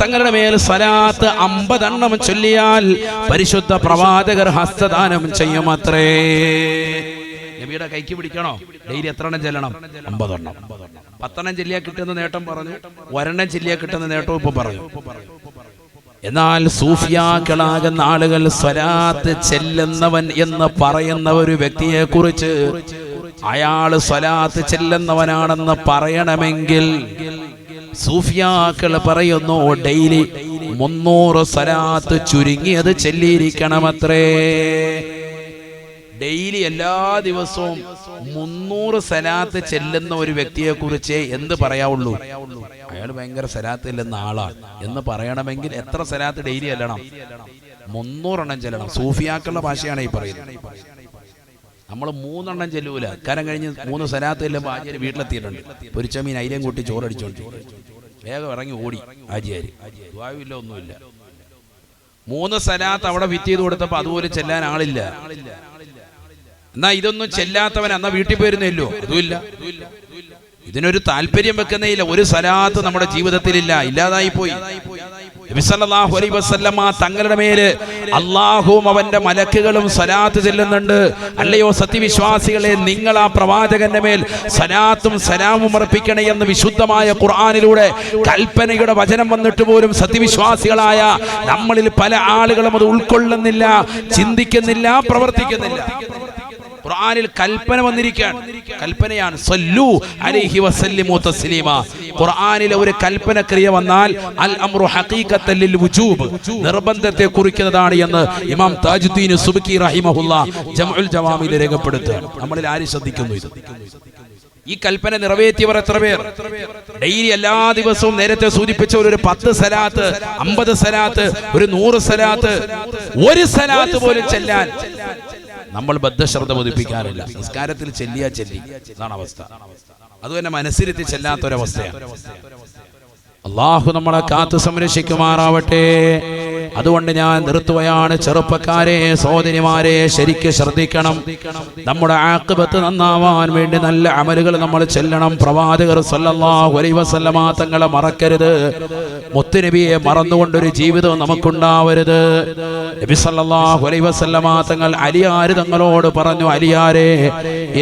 തങ്ങളുടെ മേൽ സലാത്ത് അമ്പതെണ്ണം ചൊല്ലിയാൽ പരിശുദ്ധ പ്രവാചകർ ഹസ്തദാനം ചെയ്യുമത്രേ. നബിയുടെ കൈക്ക് പിടിക്കണോ? ഡെയിലി എത്ര എണ്ണം ചെല്ലണം? അമ്പതെണ്ണം. പത്തെണ്ണം ചെല്ലിയാ കിട്ടുന്ന നേട്ടം പറഞ്ഞു. ഒരെണ്ണം ചെല്ലിയാ കിട്ടുന്ന നേട്ടം ഇപ്പൊ പറഞ്ഞു. എന്നാൽ സൂഫിയാക്കളാകുന്ന ആളുകൾ സ്വരാത്ത് ചെല്ലുന്നവൻ എന്ന് പറയുന്ന ഒരു വ്യക്തിയെ കുറിച്ച് അയാൾ സ്വലാത്ത് ചെല്ലുന്നവനാണെന്ന് പറയണമെങ്കിൽ സൂഫിയാക്കൾ പറയുന്നു ഡെയിലി മുന്നൂറ് സ്വലാത്ത് ചുരുങ്ങിയത് ചെല്ലിയിരിക്കണമത്രേ. ഡെയിലി എല്ലാ ദിവസവും മുന്നൂറ് സലാത്ത് ചെല്ലുന്ന ഒരു വ്യക്തിയെ കുറിച്ച് എന്ത് പറയാവുള്ളൂ? അയാൾ ഭയങ്കര സലാത്ത് ചെല്ലുന്ന ആളാണ് എന്ന് പറയണമെങ്കിൽ എത്ര സലാത്ത് ഡെയിലി ചെല്ലണം? മുന്നൂറെണ്ണം ചെല്ലണം. സൂഫിയാക്കളുടെ ഭാഷയാണ് ഈ പറയുന്നത്. നമ്മൾ മൂന്നെണ്ണം ചെല്ലൂല. കരം കഴിഞ്ഞ് മൂന്ന് സലാത്ത് ചെല്ലുമ്പോൾ ആചാര്യ വീട്ടിലെത്തിയിട്ടുണ്ട്. പൊരിച്ചമീൻ അയിരം കൂട്ടി ചോറടിച്ചോണ്ട്. വേഗം ഇറങ്ങി ഓടി ആചാര്യ. ദ്വാവില്ല ഒന്നുമില്ല. മൂന്ന് സലാത്ത് അവിടെ ഫിറ്റ് ചെയ്ത് കൊടുത്തപ്പോൾ അതുപോലെ ചെല്ലാൻ ആളില്ല. എന്നാ ഇതൊന്നും ചെല്ലാത്തവൻ എന്നാ വീട്ടിൽ പോയിരുന്നില്ലോ അതുമില്ല. ഇതിനൊരു താല്പര്യം വെക്കുന്നേയില്ല ഒരു സലാത്ത് നമ്മുടെ ജീവിതത്തിലില്ല. ഇല്ലാതായി പോയി തങ്ങളുടെ മേൽ അള്ളാഹുവും അവന്റെ മലക്കുകളും സലാത്ത് ചെല്ലുന്നുണ്ട്. അല്ലയോ സത്യവിശ്വാസികളെ നിങ്ങൾ ആ പ്രവാചകന്റെ മേൽ സലാത്തും സലാമും അർപ്പിക്കണേ എന്ന് വിശുദ്ധമായ ഖുർആാനിലൂടെ കൽപ്പനയുടെ വചനം വന്നിട്ട് പോലും സത്യവിശ്വാസികളായ നമ്മളിൽ പല ആളുകളും അത് ഉൾക്കൊള്ളുന്നില്ല ചിന്തിക്കുന്നില്ല പ്രവർത്തിക്കുന്നില്ല. ഖുർആനിൽ കൽപ്പന വന്നിരിക്കുകയാണ്. കൽപ്പനയാണ്. സല്ലു അലൈഹി വസല്ലിമു തസ്ലീമ. ഖുർആനിലെ ഒരു കൽപ്പന ക്രിയ വന്നാൽ അൽ അംറു ഹഖീഖത്തൻ ലിൽ വുജൂബ്. നിർബന്ധത്തെ കുറിക്കുന്നതാണ് എന്ന് ഇമാം താജുദ്ദീൻ സുബ്കി റഹിമഹുല്ല ജംഉൽ ജവാമിൽ രേഖപ്പെടുത്തുകയാണ് നമ്മളിൽ ആര് ശ്രദ്ധിക്കുന്നു ഇത്? ഈ കൽപ്പന നിറവേറ്റിയവർ എത്ര പേർ? ഡെയിലി എല്ലാ ദിവസവും നേരത്തെ സൂചിപ്പിച്ച ഒരു പത്ത് സലാത്ത് അമ്പത് സലാത്ത് ഒരു നൂറ് സലാത്ത് ഒരു സലാത്ത് പോലും ചെല്ലാൻ നമ്മൾ ബദ്ധശ്രദ്ധ പതിപ്പിക്കാറില്ല. സംസ്കാരത്തിൽ ചെല്ലിയാ ചെല്ലി. അതാണ് അവസ്ഥ. അത് തന്നെ മനസ്സിരുത്തി ചെല്ലാത്തൊരവസ്ഥയാണ്. അള്ളാഹു നമ്മളെ കാത്തു സംരക്ഷിക്കുമാറാവട്ടെ. അതുകൊണ്ട് ഞാൻ നിർത്തുകയാണ് ചെറുപ്പക്കാരെ സഹോദരിമാരെ ശരിക്ക് ശ്രദ്ധിക്കണം. നമ്മുടെ ആക്ബത്ത് നന്നാവാൻ വേണ്ടി നല്ല അമലുകൾ നമ്മൾ ചെല്ലണം. പ്രവാചകർ സല്ലല്ലാഹു അലൈഹി വസല്ലമ തങ്ങളെ മറക്കരുത്. മുത്തുനബിയെ മറന്നുകൊണ്ടൊരു ജീവിതം നമുക്കുണ്ടാവരുത്. നബി സല്ലല്ലാഹു അലൈഹി വസല്ലമ തങ്ങൾ അലിയാര് തങ്ങളോട് പറഞ്ഞു അലിയാരെ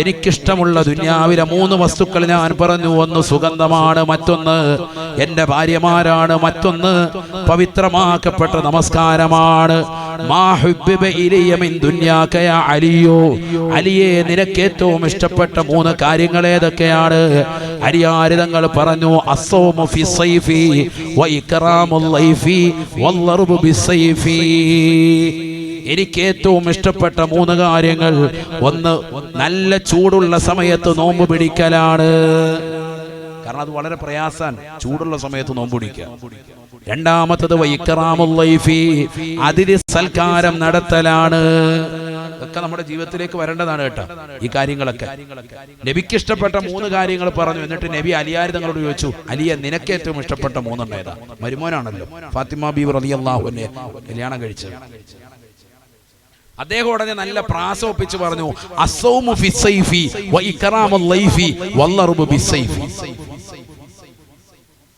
എനിക്കിഷ്ടമുള്ള ദുന്യാവിലെ മൂന്ന് വസ്തുക്കൾ ഞാൻ പറഞ്ഞു. ഒന്ന് സുഗന്ധമാണ് മറ്റൊന്ന് എന്റെ ഭാര്യമാരാണ് മറ്റൊന്ന് പവിത്രമാക്കപ്പെട്ട നമസ്കാരമാണ്. അലിയോ. അലിയെ നിനക്ക് ഏറ്റവും ഇഷ്ടപ്പെട്ട മൂന്ന് കാര്യങ്ങൾ ഏതൊക്കെയാണ്? അരിയാരിതങ്ങൾ പറഞ്ഞു എനിക്ക് ഏറ്റവും ഇഷ്ടപ്പെട്ട മൂന്ന് കാര്യങ്ങൾ. ഒന്ന് നല്ല ചൂടുള്ള സമയത്ത് നോമ്പ് പിടിക്കലാണ്. കാരണം അത് വളരെ പ്രയാസാണ്. ചൂടുള്ള സമയത്ത് നോമ്പുടിക്കുക രണ്ടാമത്തത് അതിഥി സൽക്കാരം നടത്തലാണ്. ഒക്കെ നമ്മുടെ ജീവിതത്തിലേക്ക് വരേണ്ടതാണ് കേട്ടോ ഈ കാര്യങ്ങളൊക്കെ. നബിക്ക് ഇഷ്ടപ്പെട്ട മൂന്ന് കാര്യങ്ങൾ പറഞ്ഞു. എന്നിട്ട് നബി അലിയാരി തങ്ങളോട് ചോദിച്ചു അലിയ നിനക്ക് ഏറ്റവും ഇഷ്ടപ്പെട്ട മൂന്നെണ്ണം ഏതാ? മരുമോനാണല്ലോ ഫാത്തിമ ബി റളിയല്ലാഹുവിനെ കല്യാണം കഴിച്ചത്. അദ്ദേഹം ഉടനെ നല്ല പ്രാസം ഒപ്പിച്ച് പറഞ്ഞു അസൗമു ഫി സൈഫി വ ഇക്റാമുൽ ലൈഫി വല്ലറുബു ബിസൈഫി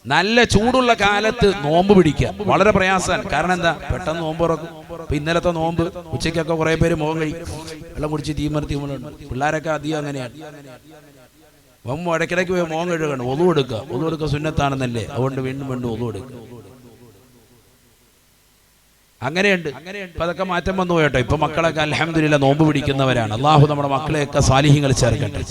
നല്ല ചൂടുള്ള കാലത്ത് നോമ്പ് പിടിക്കുക. വളരെ പ്രയാസമാണ്. കാരണം എന്താ? പെട്ടെന്ന് നോമ്പ് തുറക്കും. ഇപ്പൊ ഇന്നലത്തെ നോമ്പ് ഉച്ചയ്ക്കൊക്കെ കുറെ പേര് മുഖം കഴിക്കും. വെള്ളം കുടിച്ച് തീമർത്തി പിള്ളേരൊക്കെ അധികം അങ്ങനെയാണ്. മുമ്പ് ഇടയ്ക്കിടയ്ക്ക് പോയി മോൻ കഴുകണം. ഒതു കൊടുക്കുക. ഒതു കൊടുക്കുക സുന്നത്താണെന്നല്ലേ? അതുകൊണ്ട് വീണ്ടും വീണ്ടും ഒതു കൊടുക്കുക. അങ്ങനെയുണ്ട്. അപ്പൊ അതൊക്കെ മാറ്റം വന്നു കേട്ടോ. ഇപ്പൊ മക്കളൊക്കെ അലഹമില്ല നോമ്പ് പിടിക്കുന്നവരാണ്. അള്ളാഹു നമ്മുടെ മക്കളെയൊക്കെ സാലിഹ്യങ്ങൾ ചേർക്കട്ടെ.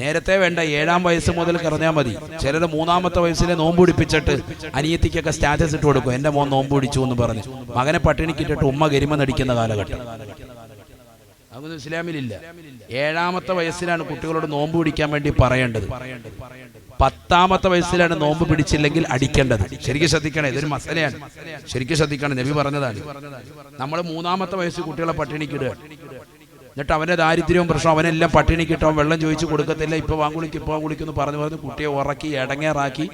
നേരത്തെ വേണ്ട ഏഴാം വയസ്സ് മുതൽ കറഞ്ഞാൽ മതി. ചിലർ മൂന്നാമത്തെ വയസ്സിലെ നോമ്പ് പിടിപ്പിച്ചിട്ട് അനിയത്തിക്കൊക്കെ സ്റ്റാറ്റസ് ഇട്ട് കൊടുക്കും. എന്റെ മോൻ നോമ്പ് പിടിച്ചു എന്ന് പറഞ്ഞ്. മകനെ പട്ടിണിക്കിട്ടിട്ട് ഉമ്മ ഗരിമ നടിക്കുന്ന കാലഘട്ടം. അതൊന്നും ഇസ്ലാമിലില്ല. ഏഴാമത്തെ വയസ്സിലാണ് കുട്ടികളോട് നോമ്പ് പിടിക്കാൻ വേണ്ടി പറയേണ്ടത്. പത്താമത്തെ വയസ്സിലാണ് നോമ്പ് പിടിച്ചില്ലെങ്കിൽ അടിക്കേണ്ടത്. ശരിക്കും ശ്രദ്ധിക്കണേ ഇതൊരു മസലയാണ്. ശരിക്കും ശ്രദ്ധിക്കണം നബി പറഞ്ഞതാണ്. നമ്മൾ മൂന്നാമത്തെ വയസ്സ് കുട്ടികളെ പട്ടിണിക്കിടുക. എന്നിട്ട് അവന്റെ ദാരിദ്ര്യവും പ്രശ്നം അവനെല്ലാം പട്ടിണി കിട്ടും വെള്ളം ചോദിച്ചു കൊടുക്കത്തില്ല ഇപ്പൊ വാങ്ങുളിക്ക് ഇപ്പൊ വാങ്ങുളിക്കുന്നു പറഞ്ഞു പറഞ്ഞു കുട്ടിയെ ഉറക്കി ഇടങ്ങേറാക്കി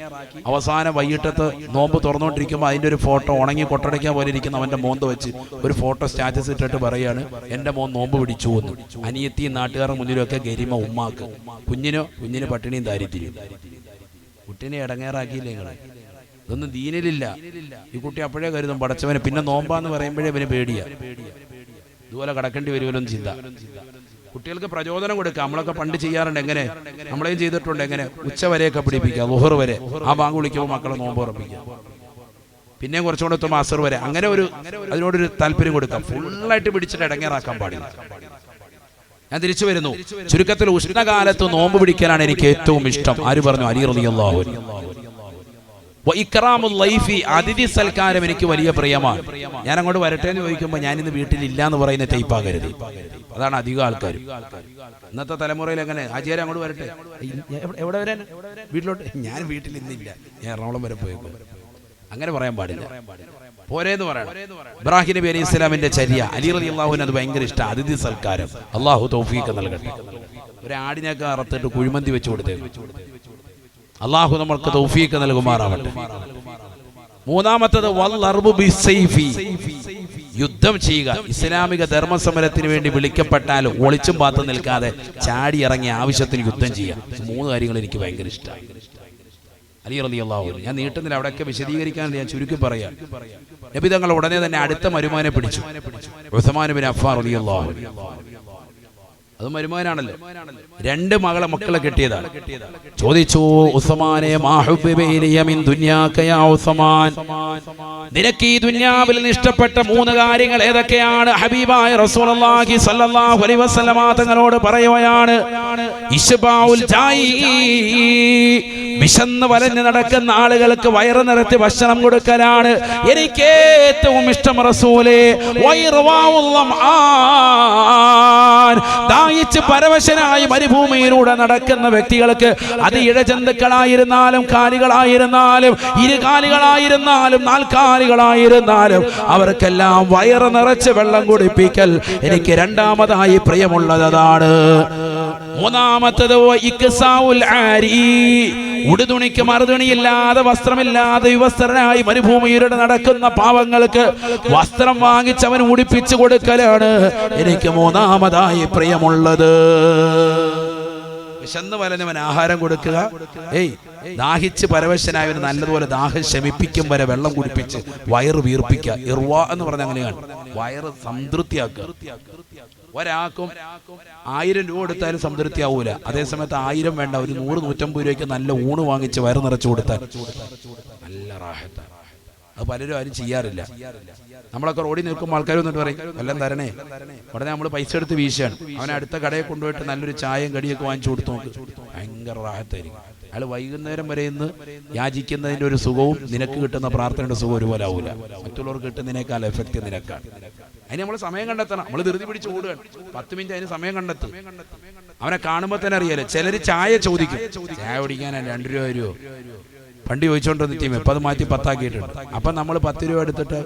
അവസാനം വൈകിട്ടത്ത് നോമ്പ് തുറന്നുകൊണ്ടിരിക്കുമ്പോൾ അതിന്റെ ഒരു ഫോട്ടോ ഉണങ്ങി കൊട്ടടിക്കാൻ പോലെ ഇരിക്കുന്ന അവന്റെ മോന്ത് വെച്ച്. ഒരു ഫോട്ടോ സ്റ്റാറ്റസ് ഇട്ടിട്ട് പറയാണ് എന്റെ മോൻ നോമ്പ് പിടിച്ചു എന്ന്. അനിയത്തിയും നാട്ടുകാരുടെ മുന്നിലും ഒക്കെ ഗരിമ ഉമ്മാക്ക്. കുഞ്ഞിനോ കുഞ്ഞിന് പട്ടിണിയും ദാരിദ്ര്യം കുട്ടീനെ ഇടങ്ങേറാക്കിയില്ലേ ഇതൊന്നും ദീനിലില്ല. ഈ കുട്ടി അപ്പോഴേ കരുതും പടച്ചവനെ പിന്നെ നോമ്പാന്ന് പറയുമ്പോഴേ ഇവന് പേടിയാ. ഇതുപോലെ കടക്കേണ്ടി വരുമല്ലോ ചിന്ത. കുട്ടികൾക്ക് പ്രചോദനം കൊടുക്കുക. നമ്മളൊക്കെ പണ്ട് ചെയ്യാറുണ്ട്. എങ്ങനെ? നമ്മളെയും ചെയ്തിട്ടുണ്ട്. എങ്ങനെ? ഉച്ച വരെയൊക്കെ പിടിപ്പിക്കുക. ലുഹർ വരെ. ആ ബാങ്ക് വിളിക്കുമ്പോൾ മക്കളെ നോമ്പ് ഉറപ്പിക്കുക. പിന്നെയും കുറച്ചുകൂടെ എത്തുമ്പോൾ അസർ വരെ. അങ്ങനെ ഒരു അതിനോടൊരു താല്പര്യം കൊടുക്കാം ഫുള്ളായിട്ട് പിടിച്ചിട്ട് ഇടങ്ങേറാക്കാൻ പാടില്ല. ഞാൻ തിരിച്ചു വരുന്നു. ചുരുക്കത്തിൽ ഉഷ്ണകാലത്ത് നോമ്പ് പിടിക്കാനാണ് എനിക്ക് ഏറ്റവും ഇഷ്ടം. ആര് പറഞ്ഞു? അലി റളിയല്ലാഹു ലൈഫി അതിഥി സൽക്കാരം എനിക്ക് വലിയ പ്രിയമാണ്. ഞാൻ അങ്ങോട്ട് വരട്ടെ എന്ന് ചോദിക്കുമ്പോൾ ഞാൻ ഇന്ന് വീട്ടിലില്ല എന്ന് പറയുന്ന ടൈപ്പാകരുത് അതാണ് അധികം ആൾക്കാർ ഇന്നത്തെ തലമുറയിൽ എങ്ങനെ? ആചാര്യം അങ്ങോട്ട് വരട്ടെ? എവിടെ- വരാൻ? വീട്ടിലോട്ട്? ഞാൻ വീട്ടിൽ ഇന്നില്ല ഞാൻ എറണാകുളം വരെ പോയേക്കും അങ്ങനെ പറയാൻ പാടില്ല. പോരേന്ന് പറയണം. ഇബ്രാഹിം നബി അലൈഹി ഇസ്ലാമിന്റെ ചര്യ അലി റലി അള്ളാഹുവിന് അത് ഭയങ്കര ഇഷ്ടം അതിഥി സൽക്കാരം. അള്ളാഹു തൗഫീഖ് നൽകട്ടെ. ഒരു ആടിനൊക്കെ അറുത്തിട്ട് കുഴിമന്തി വെച്ചു കൊടുത്തേക്കും അള്ളാഹു നമ്മൾക്ക് തൗഫീഖ് നൽകുമാറാവട്ടെ. മൂന്നാമത്തത്. യുദ്ധം ചെയ്യുക. ഇസ്ലാമിക ധർമ്മസമരത്തിന് വേണ്ടി വിളിക്കപ്പെട്ടാൽ ഒളിച്ചും പാത്തും നിൽക്കാതെ ചാടി ഇറങ്ങി ആവശ്യത്തിന് യുദ്ധം ചെയ്യുക. മൂന്ന് കാര്യങ്ങൾ എനിക്ക് ഭയങ്കര ഇഷ്ടമാണ് അലി ഞാൻ നീട്ടുന്നില്ല അവിടെയൊക്കെ വിശദീകരിക്കാൻ ഞാൻ ചുരുക്കി പറയാം. നബി തങ്ങൾ ഉടനെ തന്നെ അടുത്ത മരുമാനെ പിടിച്ചു. അഫ്ഫാർ അള്ളാഹു അത് മരുമകനാണല്ലോ. രണ്ട് മകളെ മക്കളെ കിട്ടിയതാണ്. ചോദിച്ചു ഉസ്മാൻ? നിനക്ക് ഈ ദുന്യാവിൽ ഇഷ്ടപ്പെട്ട മൂന്ന് കാര്യങ്ങൾ ഏതൊക്കെയാണ്? ഹബീബായ വസല്ലമ തങ്ങളോട് പറയുകയാണ് വിശന്ന് വലഞ്ഞ് നടക്കുന്ന ആളുകൾക്ക് വയറ് നിറച്ച് ഭക്ഷണം കൊടുക്കലാണ്. എനിക്ക് ഏറ്റവും ഇഷ്ടം റസൂലേ വൈറവാ. ദാഹിച്ച് പരവശനായി മരുഭൂമിയിലൂടെ നടക്കുന്ന വ്യക്തികൾക്ക് അത് ഇഴജന്തുക്കളായിരുന്നാലും കാലികളായിരുന്നാലും ഇരുകാലികളായിരുന്നാലും നാൽക്കാലികളായിരുന്നാലും അവർക്കെല്ലാം വയറ് നിറച്ച് വെള്ളം കുടിപ്പിക്കൽ എനിക്ക് രണ്ടാമതായി പ്രിയമുള്ളതാണ് മൂന്നാമത്തത് ഉടുതുണിക്ക് മറുതുണിയില്ലാതെ വസ്ത്രമില്ലാതെ വിവസ്ത്രനായി മരുഭൂമിയിലൂടെ നടക്കുന്ന പാവങ്ങൾക്ക് വസ്ത്രം വാങ്ങിച്ചവൻ ഉടിപ്പിച്ചു കൊടുക്കലാണ് എനിക്ക് മൂന്നാമതായി പ്രിയമുള്ളത്. വിശന്ന് വലനവൻ ആഹാരം കൊടുക്കുക. ഏയ് ദാഹിച്ച് പരവശനായവന് നല്ലതുപോലെ ദാഹം ശമിപ്പിക്കും വരെ വെള്ളം കുടിപ്പിച്ച് വയറ് വീർപ്പിക്കുക. ഇർവ എന്ന് പറഞ്ഞ അങ്ങനെയാണ്. വയറ് സംതൃപ്തിയാക്കുക. ഒരാൾക്കും ആയിരം രൂപ കൊടുത്താലും സംതൃപ്തി ആവൂല അതേസമയത്ത് ആയിരം വേണ്ട ഒരു നൂറ് നൂറ്റമ്പത് രൂപയ്ക്ക് നല്ല ഊണ് വാങ്ങിച്ച് വയറ് നിറച്ചു കൊടുത്താൽ. നല്ല റാഹത്താണ് അത് പലരും ആരും ചെയ്യാറില്ല. നമ്മളൊക്കെ റോഡിൽ നിൽക്കുമ്പോൾ ആൾക്കാർ വന്നിട്ട് പറയും എല്ലാം തരണേ. ഉടനെ നമ്മൾ പൈസ എടുത്ത് വീശാണ്. അവനെ അടുത്ത കടയിൽ കൊണ്ടുപോയിട്ട് നല്ലൊരു ചായയും കടിയൊക്കെ വാങ്ങിച്ചു കൊടുത്തു നോക്ക്. ഭയങ്കര റാഹത്തായിരിക്കും. അയാൾ വൈകുന്നേരം വരെ ഇന്ന് യാചിക്കുന്നതിന്റെ ഒരു സുഖവും നിനക്ക് കിട്ടുന്ന പ്രാർത്ഥനയുടെ സുഖം ഒരുപോലെ ആവൂല. മറ്റുള്ളവർക്ക് കിട്ടുന്നതിനേക്കാൾ എഫക്റ്റ് നിനക്കാണ്. അതിന് നമ്മൾ സമയം കണ്ടെത്തണം. നമ്മൾ ധൃതി പിടിച്ച് ഓടുകയാണ്. പത്ത് മിനിറ്റ് അതിന് സമയം കണ്ടെത്തും. അവനെ കാണുമ്പോൾ തന്നെ അറിയാലോ. ചിലര് ചായ ചോദിക്കും. ചായ കുടിക്കാനാണ് രണ്ട് രൂപ രൂപ പണ്ട് ചോദിച്ചോണ്ടിരുന്ന ടീം ഇപ്പൊ അത് മാറ്റി പത്താക്കിയിട്ടുണ്ട്. അപ്പൊ നമ്മൾ പത്ത് രൂപ എടുത്തിട്ട്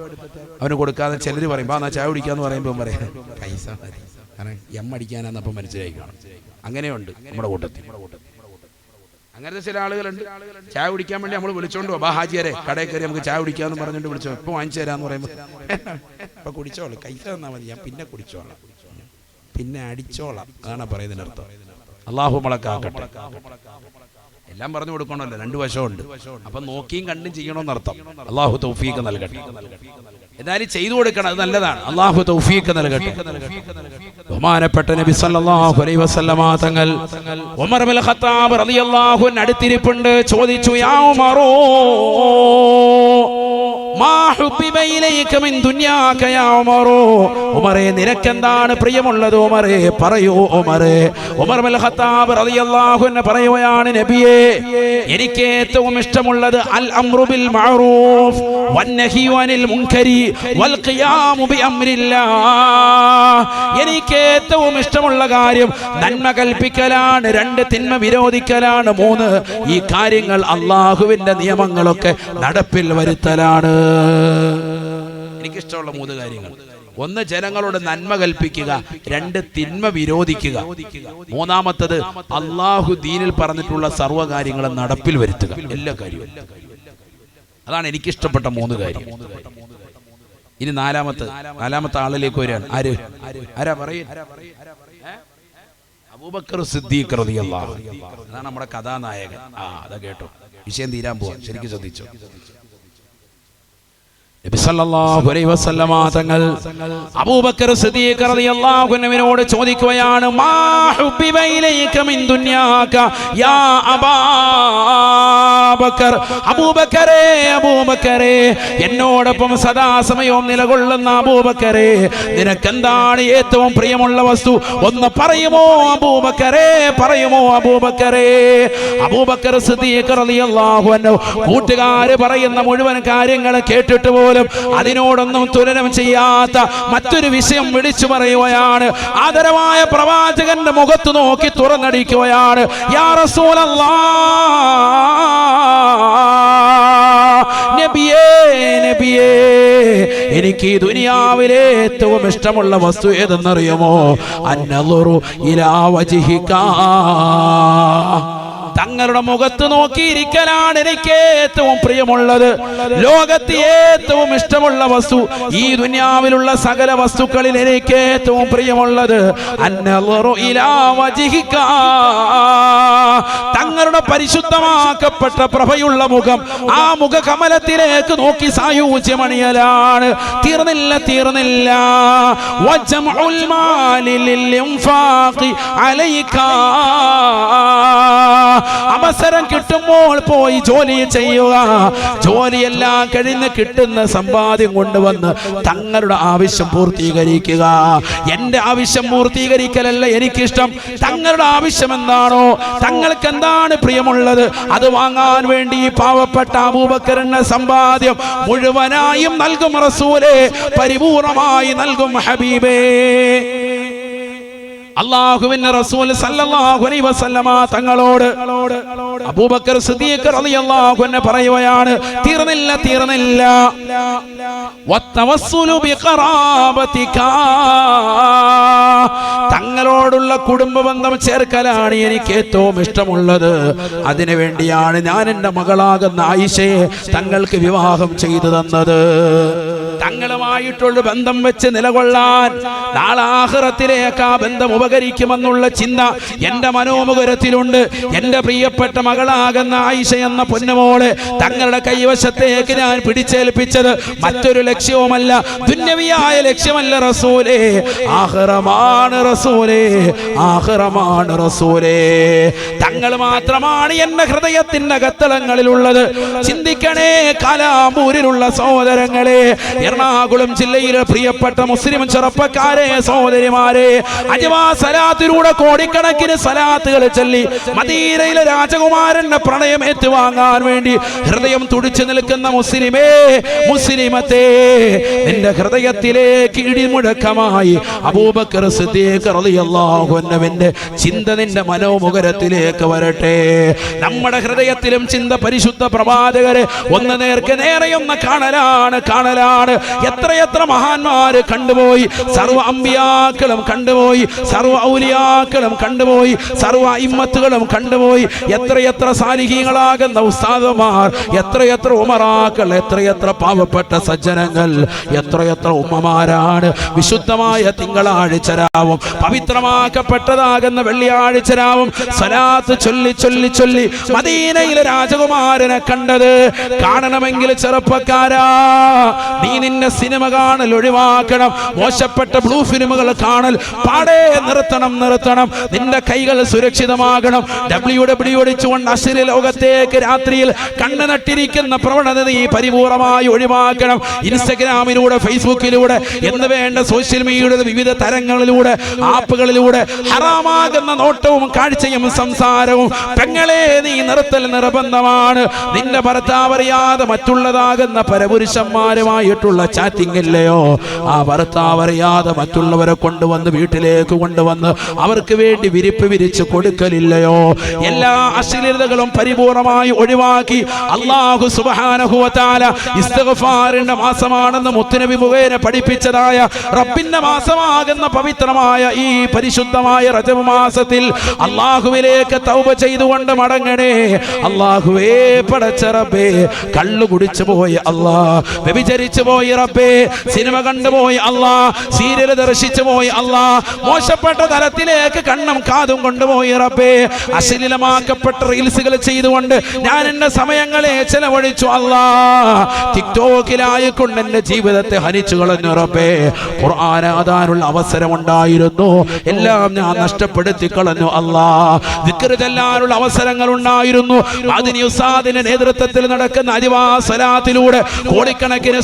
അവന് കൊടുക്കാതെ ചിലർ പറയും ബാ എന്നാ ചായ കുടിക്കാന്ന് പറയുമ്പോൾ പറയാം. പൈസ കാരണം എം അടിക്കാനാന്ന് അപ്പം അങ്ങനെയുണ്ട് നമ്മുടെ കൂട്ടത്തിൽ. അങ്ങനത്തെ ചില ആളുകളുണ്ട്. ചായ കുടിക്കാൻ വേണ്ടി നമ്മൾ വിളിച്ചോണ്ട് ബാ ഹാജിയരെ കടയിൽ കയറി നമുക്ക് ചായ കുടിക്കാന്ന് പറഞ്ഞിട്ട് വിളിച്ചോ. ഇപ്പൊ വാങ്ങിച്ചു തരാന്ന് പറയുമ്പോൾ ഇപ്പൊ കുടിച്ചോളൂ. കൈസ തന്നാ മതി. ഞാൻ പിന്നെ കുടിച്ചോളാം. പിന്നെ അടിച്ചോളാം. അതാണ് പറയുന്നതിനർത്ഥം. അള്ളാഹു മുളക്കാക്കട്ടെ എല്ലാം പറഞ്ഞു കൊടുക്കണമല്ലോ രണ്ടു വശമുണ്ട് അപ്പൊ നോക്കിയും കണ്ടും ചെയ്യണമെന്നർത്ഥം അള്ളാഹു തൗഫീഖ് നൽകട്ടെ. എന്നാലും ചെയ്തു കൊടുക്കണം അത് നല്ലതാണ്. അള്ളാഹു തൗഫീഖ് നൽകട്ടെ. ബഹുമാനപ്പെട്ട നബി സല്ലല്ലാഹു അലൈഹി വസല്ലമ തങ്ങൾ ഉമർ ബിൻ ഖത്താബ് റളിയല്ലാഹു അൻഹു അടുത്തിരിപ്പുണ്ട് ചോദിച്ചു യാ ഉമറോ മാ ഹുബ്ബിബ ഉമറോ. നിനക്കെന്താണ് പ്രിയമുള്ളത് ഉമറേ? പറയൂ ഉമറേ. ഉമർ ഖത്താബ് റളിയല്ലാഹു അൻഹു പറയുകയാണ് നബിയേ എനിക്ക് ഏറ്റവും ഇഷ്ടമുള്ളത് അൽ അംറു ബിൽ മഅറൂഫ് വന്നഹി അനിൽ മുൻകരി വൽ ഖിയാമു ബി എനിക്ക് ഏറ്റവും ഇഷ്ടമുള്ള കാര്യം നന്മ കൽപ്പിക്കലാണ് രണ്ട് തിന്മ വിരോധിക്കലാണ് മൂന്ന് ഈ കാര്യങ്ങൾ അള്ളാഹുവിന്റെ നിയമങ്ങളൊക്കെ നടപ്പിൽ വരുത്തലാണ്. എനിക്കിഷ്ടമുള്ള മൂന്ന് കാര്യങ്ങൾ. ഒന്ന് ജനങ്ങളോട് നന്മ കൽപ്പിക്കുക. രണ്ട് തിന്മ വിരോധിക്കുക. മൂന്നാമത്തത് അള്ളാഹു ദീനിൽ പറഞ്ഞിട്ടുള്ള സർവകാര്യങ്ങളും നടപ്പിൽ വരുത്തുക. എല്ലാ കാര്യവും. അതാണ് എനിക്കിഷ്ടപ്പെട്ട മൂന്ന് കാര്യം. ഇനി നാലാമത്തെ നാലാമത്തെ ആളിലേക്ക് വരികയാണ്. ആര്? ആരാ പറയും? അബൂബക്കർ സിദ്ദീഖ് അതാണ് നമ്മുടെ കഥാനായകൻ. ആ അതാ കേട്ടോ. വിഷയം തീരാൻ പോവാ. ശരിക്കും ശ്രദ്ധിച്ചു നബി സല്ലല്ലാഹു അലൈഹി വസല്ലമ തങ്ങൾ അബൂബക്കർ ചോദിക്കുകയാണ് എന്നോടൊപ്പം സദാസമയവും നിലകൊള്ളുന്ന അബൂബക്കരേ നിനക്കെന്താണ് ഏറ്റവും പ്രിയമുള്ള വസ്തു? ഒന്ന് പറയുമോ അബൂബക്കരേ പറയുമോ അബൂബക്കരേ അബൂബക്കർ സിദ്ദീഖ് റളിയല്ലാഹു അൻഹു കൂട്ടുകാര് പറയുന്ന മുഴുവൻ കാര്യങ്ങൾ കേട്ടിട്ട് പോലും അതിനോടൊന്നും തുലനം ചെയ്യാത്ത മറ്റൊരു വിഷയം വിളിച്ചു പറയുകയാണ്. ആദരവായ പ്രവാചകന്റെ മുഖത്ത് നോക്കി തുറന്നടിക്കുകയാണ്. യാ നബിയേ നബിയേ എനിക്ക് ഈ ദുനിയാവിലെ ഏറ്റവും ഇഷ്ടമുള്ള വസ്തു ഏതെന്നറിയുമോ? അന്നലുറു ഇലാ വജിഹിക്കാ തങ്ങളുടെ മുഖത്ത് നോക്കിയിരിക്കലാണ് എനിക്ക് ഏറ്റവും പ്രിയമുള്ളത്. ലോകത്ത് ഏറ്റവും ഇഷ്ടമുള്ള വസ്തു ഈ ദുനിയാവിലുള്ള സകല വസ്തുക്കളിൽ എനിക്ക് ഏറ്റവും പ്രിയമുള്ളത്. തങ്ങളുടെ പരിശുദ്ധമാക്കപ്പെട്ട പ്രഭയുള്ള മുഖം ആ മുഖ കമലത്തിലേക്ക് നോക്കി സായൂജ്യമണിയലാണ്. തീർന്നില്ല തീർന്നില്ല. വജംഉൽ അവസരം കിട്ടുമ്പോൾ പോയി ജോലി ചെയ്യുക. ജോലിയെല്ലാം കഴിഞ്ഞ് കിട്ടുന്ന സമ്പാദ്യം കൊണ്ടുവന്ന് തങ്ങളുടെ ആവശ്യം പൂർത്തീകരിക്കുക. എന്റെ ആവശ്യം പൂർത്തീകരിക്കലല്ല എനിക്കിഷ്ടം. തങ്ങളുടെ ആവശ്യം എന്താണോ തങ്ങൾക്ക് എന്താണ് പ്രിയമുള്ളത് അത് വാങ്ങാൻ വേണ്ടി പാവപ്പെട്ട അബൂബക്കറിന്റെ സമ്പാദ്യം മുഴുവനായും നൽകും റസൂലെ പരിപൂർണമായി നൽകും ഹബീബേ. അള്ളാഹുവിന്റെ റസൂൽ സല്ലല്ലാഹു അലൈഹി വസല്ലമ തങ്ങളോട് അബൂബക്കർ സിദ്ദീഖ് റളിയല്ലാഹു അൻഹു പറയുകയാണ് തീർന്നില്ല തീർന്നില്ല. വത്തവസ്സുലു ബിഖറാബതിക തങ്ങളോടുള്ള കുടുംബ ബന്ധം ചേർക്കലാണ് എനിക്ക് ഏറ്റവും ഇഷ്ടമുള്ളത്. അതിനു വേണ്ടിയാണ് ഞാൻ എന്റെ മകളാകുന്ന ആയിഷയെ തങ്ങൾക്ക് വിവാഹം ചെയ്തു തന്നത്. തങ്ങളുമായിട്ടുള്ള ബന്ധം വെച്ച് നിലകൊള്ളാൻ നാളെ ആഹ്റത്തിലേക്ക് ആ ബന്ധം ഉപകരിക്കുമെന്നുള്ള ചിന്ത എന്റെ മനോമുഖരത്തിലുണ്ട്. എന്റെ പ്രിയപ്പെട്ട മകളാകുന്ന ആയിഷ എന്ന പൊന്നുമോൾ തങ്ങളുടെ കൈവശത്തേക്ക് ഞാൻ പിടിച്ചേൽപ്പിച്ചത് മറ്റൊരു ലക്ഷ്യവുമല്ല ദുന്യവിയായ ലക്ഷ്യമല്ല റസൂലേ. ആഹ്റമാണ് റസൂലേ ആഹ്റമാണ് റസൂലേ. തങ്ങൾ മാത്രമാണ് എന്റെ ഹൃദയത്തിന്റെ കത്തളങ്ങളിലുള്ളത്. ചിന്തിക്കണേ കലാമൂരിലുള്ള സഹോദരങ്ങളെ എറണാകുളം ജില്ലയിലെ പ്രിയപ്പെട്ട മുസ്ലിം ചെറുപ്പക്കാരെ സഹോദരിമാരെ അജവാ സലാത്തിലൂടെ കോടിക്കണക്കിന് സലാത്തുകൾ ചൊല്ലി മദീനയിലെ രാജകുമാരന്റെ പ്രണയം ഏറ്റുവാങ്ങാൻ വേണ്ടി ഹൃദയം തുടിച്ചു നിൽക്കുന്ന മുസ്ലിമേ മുസ്ലിമത്തെ നിന്റെ ഹൃദയത്തിലേക്ക് ഇടിമുഴക്കമായി അബൂബക്കർ സിദ്ദീഖ് റളിയല്ലാഹു അൻഹുവിന്റെ ചിന്ത നിന്റെ മനോമുഖരത്തിലേക്ക് വരട്ടെ. നമ്മുടെ ഹൃദയത്തിലും ചിന്ത പരിശുദ്ധ പ്രവാചകരെ ഒന്ന് നേർക്ക് നേരെയൊന്ന് കാണലാണ് കാണലാണ്. എത്രയെത്ര മഹാന്മാര് കണ്ടുപോയി? സർവ അമ്പിയാക്കളും കണ്ടുപോയി. സർവ ഔലിയാക്കളും കണ്ടുപോയി. സർവ ഇമ്മത്തുകളും കണ്ടുപോയി. എത്രയെത്ര സാലിഹീങ്ങളാകുന്ന ഉസ്താദമാർ എത്രയെത്ര ഉമറാക്കൾ എത്രയെത്ര പാവപ്പെട്ട സജ്ജനങ്ങൾ എത്രയെത്ര ഉമ്മമാരാണ്. വിശുദ്ധമായ തിങ്കളാഴ്ച രാവും പവിത്രമാക്കപ്പെട്ടതാകുന്ന വെള്ളിയാഴ്ച രാവും സലാത്ത് ചൊല്ലി ചൊല്ലി ചൊല്ലി മദീനയിലെ രാജകുമാരനെ കണ്ടത്. കാണണമെങ്കിൽ ചെറുപ്പക്കാരാ. നീ നിന്നെ സിനിമ കാണൽ ഒഴിവാക്കണം. മോശപ്പെട്ട ബ്ലൂ ഫിലിമുകൾ കാണൽ പാടേ നിർത്തണം നിർത്തണം. നിന്റെ കൈകൾ സുരക്ഷിതമാകണം. ഡബ്ല്യു ഡബ്ല്യു അടിച്ചുകൊണ്ട് അശ്വര ലോകത്തേക്ക് രാത്രിയിൽ കണ്ണു നട്ടിരിക്കുന്ന പ്രവണത നീ പരിപൂർണമായി ഒഴിവാക്കണം. ഇൻസ്റ്റഗ്രാമിലൂടെ ഫേസ്ബുക്കിലൂടെ എന്ന് വേണ്ട സോഷ്യൽ മീഡിയയുടെ വിവിധ തരങ്ങളിലൂടെ ആപ്പുകളിലൂടെ ഹറാമാകുന്ന നോട്ടവും കാഴ്ചയും സംസാരവും പെങ്ങളെ നീ നിർത്തൽ നിർബന്ധമാണ്. നിന്റെ ഭർത്താവ് അറിയാതെ മറ്റുള്ളതാകുന്ന പരപുരുഷന്മാരുമായിട്ടുള്ള ചാറ്റിംഗ് ഇല്ലയോ ആ ഭർത്താവ് അറിയാതെ മറ്റുള്ളവരെ കൊണ്ടുവന്ന് വീട്ടിലേക്ക് കൊണ്ടുവന്ന് അവർക്ക് വേണ്ടി വിരിപ്പ് വിരിച്ച് കൊടുക്കലില്ലയോ? എല്ലാ അശ്ലീലതകളും പരിപൂർണമായി ഒഴിവാക്കി അള്ളാഹു സുബാനഹുവത്താല ഇസ്തഫാറിന്റെ മാസമാണെന്ന് മുത്തുനബി മുഖേന പഠിപ്പിച്ചതായ റബ്ബിന്റെ മാസമാകുന്ന പവിത്രമായ ഈ പരിശുദ്ധമായ റജബ് മാസത്തിൽ അള്ളാഹുവിലേക്ക് തൗബ ചെയ്തുകൊണ്ട് മടങ്ങണേ. അള്ളാഹുവേ പടച്ചറബേ കള്ളു കുടിച്ചു പോയ അല്ലാ വ്യഭിചരിച്ചു പോയി റബ്ബേ. സിനിമ കണ്ടുപോയി അല്ലാ സീരിയൽ ദർശിച്ചു പോയി അല്ലാ മോശപ്പെട്ട തലത്തിലേക്ക് കണ്ണും കാതും കൊണ്ടുപോയി റബ്ബേ. അശ്ലീലമാക്കപ്പെട്ട റീൽസുകൾ ചെയ്തുകൊണ്ട് ഞാൻ എന്റെ സമയങ്ങളെ ചെലവഴിച്ചു അല്ലാ ടിക്ടോക്കിലായിക്കൊണ്ട് എന്റെ ജീവിതത്തെ ഹനിച്ചു കളഞ്ഞു റബ്ബേ. ഖുർആനാകാനുള്ള അവസരമുണ്ടായിരുന്നു. എല്ലാം ഞാൻ നഷ്ടപ്പെടുത്തി കളഞ്ഞു അല്ലാ ദിക്ർ ചെല്ലാനുള്ള അവസരങ്ങൾ ഉണ്ടായിരുന്നു അതിന് ഉസാദിന്റെ നേതൃത്വത്തിൽ നടക്കുന്ന അരിവാ സ്വലാത്തിലൂടെ കോടിക്കണക്കിന്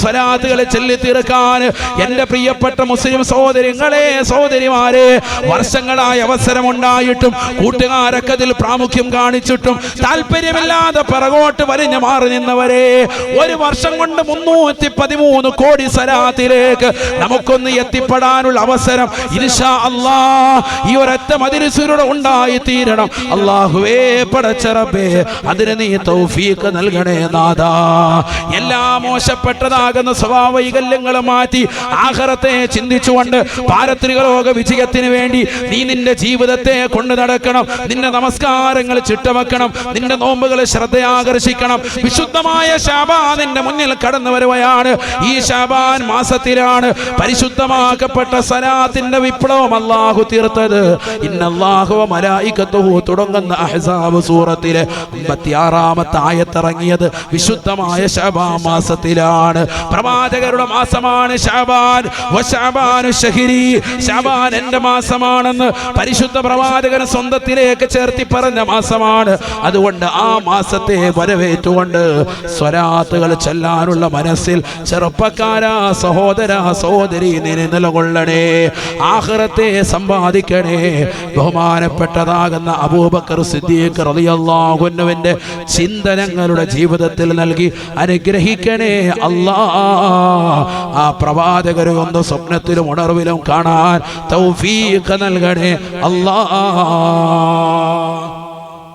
സ്വലാത്തുകളെ ചൊല്ലി തീർക്കാൻ എന്റെ പ്രിയപ്പെട്ട മുസ്ലിം സഹോദരങ്ങളെ സഹോദരിമാരെ വർഷങ്ങളായ അവസരമുണ്ടായിട്ടും കൂട്ടുകാരൊക്കെ അതിൽ പ്രാമുഖ്യം കാണിച്ചിട്ടും താല്പര്യമില്ലാതെ പിറകോട്ട് വരിഞ്ഞു മാറി നിന്നവരെ ഒരു വർഷം കൊണ്ട് മുന്നൂറ്റി പതിമൂന്ന് കോടി സലാത്തിലേക്ക് നമുക്കൊന്ന് എത്തിപ്പെടാനുള്ള അവസരം ഇൻഷാ അല്ലാ ഈ ഒരൊറ്റ മതിരിസുരുടെ ഉണ്ടായി തീരണം അള്ളാഹുവേ പടച്ചറബേ അതിന് നീ തൗഫീക്ക് നൽകണേ നാദാ എല്ലാം മോശപ്പെട്ടതാകുന്ന സ്വഭാവ വൈകല്യങ്ങൾ മാറ്റി ആഹാരത്തെ ചിന്തിച്ചുകൊണ്ട് പാരത്രിക ലോക വിജയത്തിന് വേണ്ടി നീ നിന്റെ ജീവിതത്തെ കൊണ്ടു നടക്കണം. നിന്റെ നമസ്കാരങ്ങൾ ചിട്ടവെക്കണം നിന്റെ നോമ്പുകൾ ശ്രദ്ധയാകർഷിക്കണം. വിശുദ്ധമായ ഷാബാൻ നിന്റെ മുന്നിൽ കടന്നു വരുവയാണ്. ഈ ഷാബാൻ മാസത്തിലാണ് പരിശുദ്ധമാക്കപ്പെട്ട സലാത്തിന്റെ വിപ്ലവം അള്ളാഹു തീർത്തത്. ഇന്നല്ലാഹു തുടങ്ങുന്ന അഹസാബ് സൂറത്തിലെ അമ്പത്തിയാറാമത്തെ ആയത്തിറങ്ങിയത് വിശുദ്ധമായ ഷാബാൻ മാസത്തിലാണ്. പ്രവാചകരുടെ മാസമാണ് ഷാബാൻ. ഷഹിരി. ഷാബാൻ എന്റെ മാസമാണെന്ന് പരിശുദ്ധ പ്രവാചകൻ സ്വന്തത്തിലേക്ക് ചേർത്തി പറഞ്ഞ മാസമാണ്. അതുകൊണ്ട് ആ മാസത്തെ വരവേറ്റുകൊണ്ട് സ്വരാത്തുകൾ ചെല്ലാനുള്ള മനസ്സിൽ ചെറുപ്പക്കാരാ സഹോദര സഹോദരി നിന്നെ നിലകൊള്ളണേ ആഹ്റത്തെ സമ്പാദിക്കണേ. ബഹുമാനപ്പെട്ടതാകുന്ന അബൂബക്കർ സിദ്ദീഖ് റളിയല്ലാഹുവിന്റെ ചിന്തനങ്ങളുടെ ജീവിതത്തിൽ നൽകി അനുഗ്രഹിക്കണേ അല്ലാ ആ പ്രവാചകരെ ഒന്ന് സ്വപ്നത്തിലും ഉണർവിലും കാണാൻ തൗഫീഖ് നൽകണേ. അല്ലാ